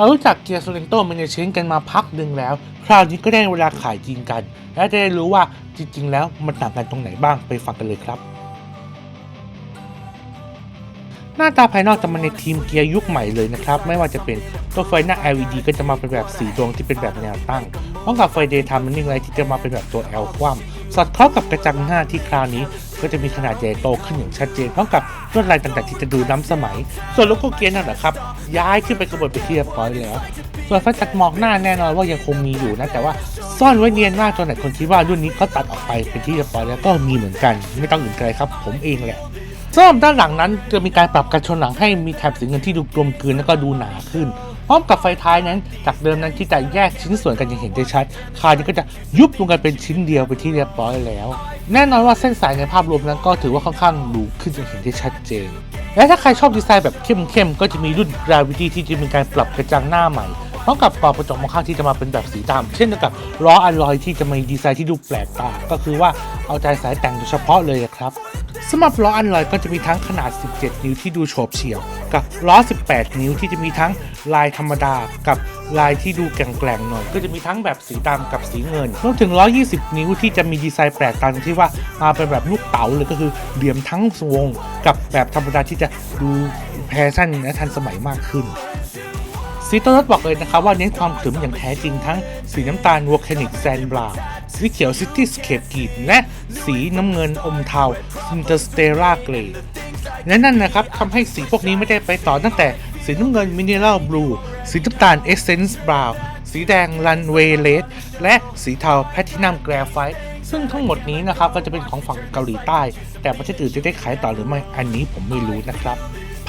เรารู้จักเกียร์โซเลนโตมันเชนกันมาพักหนึ่งแล้ว คราวนี้ก็ได้เวลาขายจริงกัน และจะได้รู้ว่าจริง ๆ แล้วมันต่างกันตรงไหนบ้างไปฟังกันเลยครับ หน้าตาภายนอกจะมาในทีมเกียร์ยุคใหม่เลยนะครับ ไม่ว่าจะเป็นตัวไฟหน้า LED ก็จะมาเป็นแบบสีดวงที่เป็นแบบแนวตั้งพร้อมกับไฟ Daytime Running Light ที่จะมาเป็นแบบตัว L คว่ำ สอดคล้องกับกระจังหน้าที่คราวนี้ ก็จะมีขนาดใหญ่โตขึ้นอย่างชัดเจนพร้อมกับลวดลายต่างๆที่จะดูล้ำสมัย ส่วนโลโก้เกียร์นั่นแหละครับ ย้ายขึ้นไปกระบวนไปที่เรียบร้อยแล้ว ส่วนไฟตัดหมอกหน้าแน่นอนว่ายังคงมีอยู่นะแต่ว่าซ่อนไว้เนียนมากจนหลายคนคิดว่ารุ่นนี้เขาตัดออกไปเป็นที่เรียบร้อยแล้วก็มีเหมือนกัน ไม่ต้องอื่นไกลครับ ผมเองแหละสำหรับด้านหลังนั้นจะมีการปรับการชนหลังให้มีแถบสีเงินที่ดูกลมกลืนแล้วก็ดูหนาขึ้น พร้อมกับไฟท้ายนั้น จากเดิมนั้นที่จะแยกชิ้นส่วนกันอย่างเห็นได้ชัดคราวนี้ก็จะยุบลงกันเป็นชิ้นเดียวไปที่เรียบร้อยแล้ว แน่นอนว่าเส้นสายในภาพรวมนั้นก็ถือว่าค่อนข้างดูขึ้นอย่างเห็นได้ชัดเจน และถ้าใครชอบดีไซน์แบบเข้มๆก็จะมีรุ่น Gravity ที่จะมีการปรับกระจังหน้าใหม่พร้อมกับกรอบกระจกมองข้างที่จะมาเป็นแบบสีดำเช่นเดียวกับล้ออลลอยที่จะมีดีไซน์ที่ดูแปลกตาก็คือว่าเอาใจสายแต่งโดยเฉพาะเลยครับ สำหรับล้ออันลอยก็จะมีทั้งขนาด 17 นิ้วที่ดูโฉบเฉี่ยว กับล้อ 18 นิ้วที่จะมีทั้งลายธรรมดา กับลายที่ดูแกร่งๆหน่อย ก็จะมีทั้งแบบสีดำกับสีเงินรวมถึง120 นิ้วที่จะมีดีไซน์แปลกตาที่ว่ามาเป็นแบบลูกเต๋าเลยก็คือเหลี่ยมทั้งวง กับแบบธรรมดาที่จะดูแฟชั่นและทันสมัยมากขึ้น สีตัวรถบอกเลยนะครับว่าเน้นความขรึมอย่างแท้จริงทั้งสีน้ำตาลวอล c คนิกแซนบราสีเขียวซิตี้สเคปกรีนและสีน้ำเงินอมเทาอินเตอร์สเตล่าเกรดและนั่นนะครับทำให้สีพวกนี้ไม่ได้ไปต่อตั้งแต่สีน้ำเงินมินเนรัลบลูสีน้ำตาลเอเซนส์บราวสีแดงรันเวย์เลดและสีเทาแพทินัมแกรไฟซึ่งทั้งหมดนี้นะครับก็จะเป็นของฝั่งเกาหลีใต้ แต่ประเทศอื่นจะได้ขายต่อหรือไม่อันนี้ผมไม่รู้นะครับ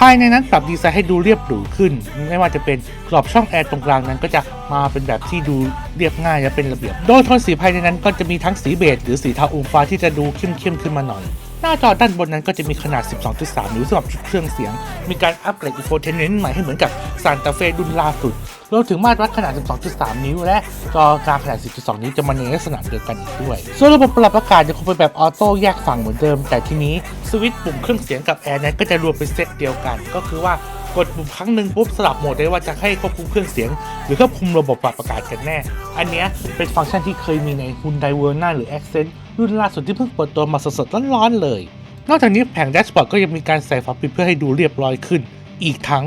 ภายในนั้นปรับดีไซน์ให้ดูเรียบหรูขึ้น ไม่ว่าจะเป็นกรอบช่องแอร์ตรงกลางนั้นก็จะมาเป็นแบบที่ดูเรียบง่ายและเป็นระเบียบ โดยโทนสีภายในนั้นก็จะมีทั้งสีเบจหรือสีเทาอมฟ้าที่จะดูเข้มๆขึ้นมาหน่อย หน้าจอด้านบนนั้นก็จะมีขนาด 12.3 นิ้วสำหรับชุดเครื่องเสียง มีการอัปเกรดอินโฟเทนเมนต์ใหม่ให้เหมือนกับซานตาเฟ่รุ่นล่าสุด รวมถึงมาตรวัดขนาด 12.3 นิ้ว และจอกลางขนาด 10.2 นิ้วจะมาในลักษณะเดียวกันอีกด้วย ส่วนระบบปรับอากาศยังคงเป็นแบบออโต้แยกฝั่งเหมือนเดิม แต่ทีนี้สวิตช์ปุ่มเครื่องเสียงกับแอร์นั้นก็จะรวมเป็นเซตเดียวกัน ก็คือว่ากดปุ่มครั้งหนึ่งปุ๊บสลับโหมดได้ว่าจะให้ควบคุมเครื่องเสียง หรือควบคุมระบบปรับอากาศกันแน่ อันนี้เป็นฟังก์ชันที่เคยมีใน Hyundai Verna หรือ Accent รุ่นล่าสุดที่เพิ่งเปิดตัวมาสดๆร้อนๆเลย นอกจากนี้แผงแดชบอร์ดก็ยังมีการใส่ฝาปิดเพื่อให้ดูเรียบร้อยขึ้น อีกทั้ง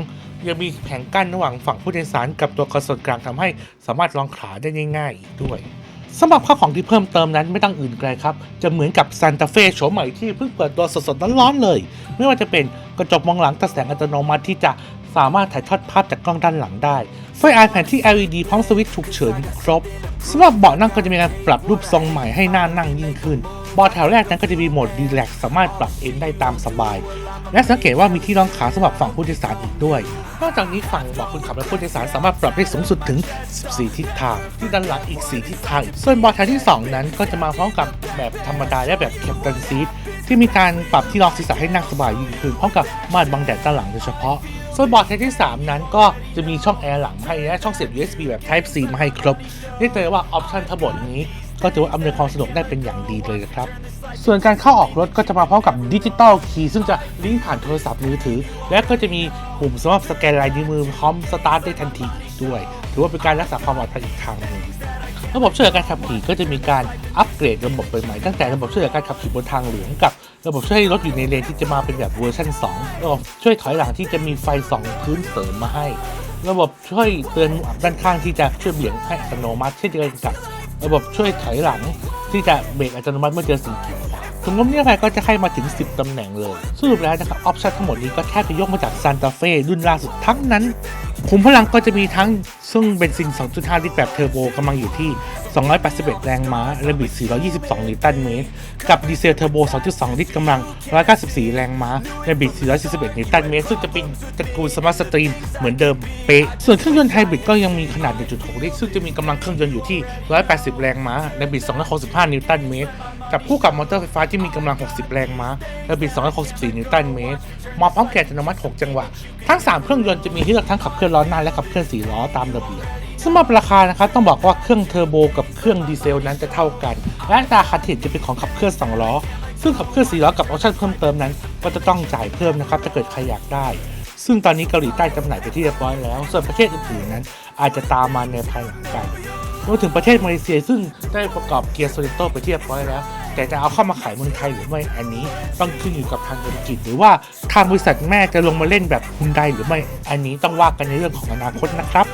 ยังมีแผงกั้นระหว่างฝั่งผู้โดยสารกับตัวคอนโซลกลางทำให้สามารถรองขาได้ง่ายๆอีกด้วยสำหรับข้าวของที่เพิ่มเติมนั้นไม่ต้องอื่นไกลครับ จะเหมือนกับซานตาเฟ่โฉมใหม่ที่เพิ่งเปิดตัวสดๆร้อนๆเลย ไม่ว่าจะเป็นกระจกมองหลังตัดแสงอัตโนมัติที่จะสามารถถ่ายทอดภาพจากกล้องด้านหลังได้ ไฟอายแผนที่ LED พร้อมสวิตช์ฉุกเฉินครบสำหรับเบาะนั่งก็จะมีการปรับรูปทรงใหม่ให้หน้านั่งยิ่งขึ้น เบาะแถวแรกนั้นก็จะมีโหมดดีแลกสามารถปรับเอนได้ตามสบาย และสังเกตว่ามีที่รองขาสำหรับฝั่งผู้โดยสารอีกด้วย นอกจากนี้ฝั่งเบาะคนขับและผู้โดยสารสามารถปรับได้สูงสุดถึง 14 ทิศทาง ที่ด้านหลังอีก 4 ทิศทาง ส่วนเบาะแถวที่ 2 นั้นก็จะมาพร้อมกับแบบธรรมดาและแบบแคปตันซีทที่มีการปรับที่รองศีรษะให้นั่งสบายยิ่งขึ้นพร้อมกับม่านบังแดดด้านหลังโดยเฉพาะส่วนบอร์ดแถวที่ 3 นั้นก็จะมีช่องแอร์หลังให้และช่องเสียบ USB แบบ Type C มาให้ครบเรียกได้ว่าออปชันทั้งหมดนี้ ก็ถือว่าอำนวยความสะดวกได้เป็นอย่างดีเลยนะครับ ส่วนการเข้าออกรถก็จะมาพร้อมกับดิจิตอลคีย์ซึ่งจะลิงก์ผ่านโทรศัพท์มือถือ และก็จะมีปุ่มสำหรับสแกนลายนิ้วมือพร้อมสตาร์ทได้ทันทีด้วย ถือว่าเป็นการรักษาความปลอดภัยอีกทางหนึ่งระบบช่วยการขับขี่ก็จะมีการอัปเกรดระบบใหม่ๆตั้งแต่ระบบช่วยการขับขี่บนทางหลวงกับระบบช่วยให้รถอยู่ในเลนที่จะมาเป็นแบบเวอร์ชัน2ระบบช่วยถอยหลังที่จะมีไฟสองพื้นเสริมมาให้ ระบบช่วยเตือนด้านข้างที่จะช่วยเบี่ยงให้อัตโนมัติเช่นเดียวกันกับ ระบบช่วยถอยหลังที่จะเบรกอัตโนมัติเมื่อเจอสิ่งกีดขวาง ถึงงบนี้ไปก็จะให้มาถึง 10 ตำแหน่งเลย สรุปแล้วนะครับออปชั่นทั้งหมดนี้ก็แทบจะยกมาจากซานตาเฟ่รุ่นล่าสุดทั้งนั้น ขุมพลังก็จะมีทั้งซึ่งเบนซิน 2.5 ลิตรแบบเทอร์โบกำลังอยู่ที่ 281 แรงม้าและบิด 422 นิวตันเมตร กับดีเซลเทอร์โบ 2.2 ลิตรกำลัง 194 แรงม้าและบิด441นิวตันเมตร ซึ่งจะเป็นตระกูลสมาร์ทสตรีมเหมือนเดิมเป๊ะ ส่วนเครื่องยนต์ไฮบริดก็ยังมีขนาด 1.6 ลิตร ซึ่งจะมีกำลังเครื่องยนต์อยู่ที่ 180 แรงม้าและบิด 265 นิวตันเมตร กับคู่กับมอเตอร์ไฟฟ้าที่มีกำลัง 60 แรงม้า และบิด 264 นิวตันเมตรมาพร้อมแกนอัตโนมัติ 6 จังหวะ ทั้ง 3 เครื่องยนต์จะมีให้เลือกทั้งขับเคลื่อนล้อหน้าและขับเคลื่อน4ล้อตามระเบียบสำหรับราคานะครับต้องบอกว่าเครื่องเทอร์โบกับเครื่องดีเซลนั้นจะเท่ากัน และราคาที่เห็นจะเป็นของขับเคลื่อน2ล้อ ซึ่งขับเคลื่อน4ล้อกับออปชั่นเพิ่มเติมนั้น ก็จะต้องจ่ายเพิ่มนะครับถ้าเกิดใครอยากได้ ซึ่งตอนนี้เกาหลีใต้จำหน่ายไปที่เรียบร้อยแล้ว ส่วนประเทศอื่นๆนั้น อาจจะตามมาในภายหลังกัน รวมถึงประเทศมาเลเซียซึ่งได้ประกอบเกียร์โซลิโตไปเรียบร้อยแล้ว แต่จะเอาเข้ามาขายเมืองไทยหรือไม่อันนี้ ต้องขึ้นอยู่กับทางธุรกิจ หรือว่าทางบริษัทแม่จะลงมาเล่นแบบฮุนไดหรือไม่อันนี้ต้องว่ากันในเรื่องของอนาคตนะครับ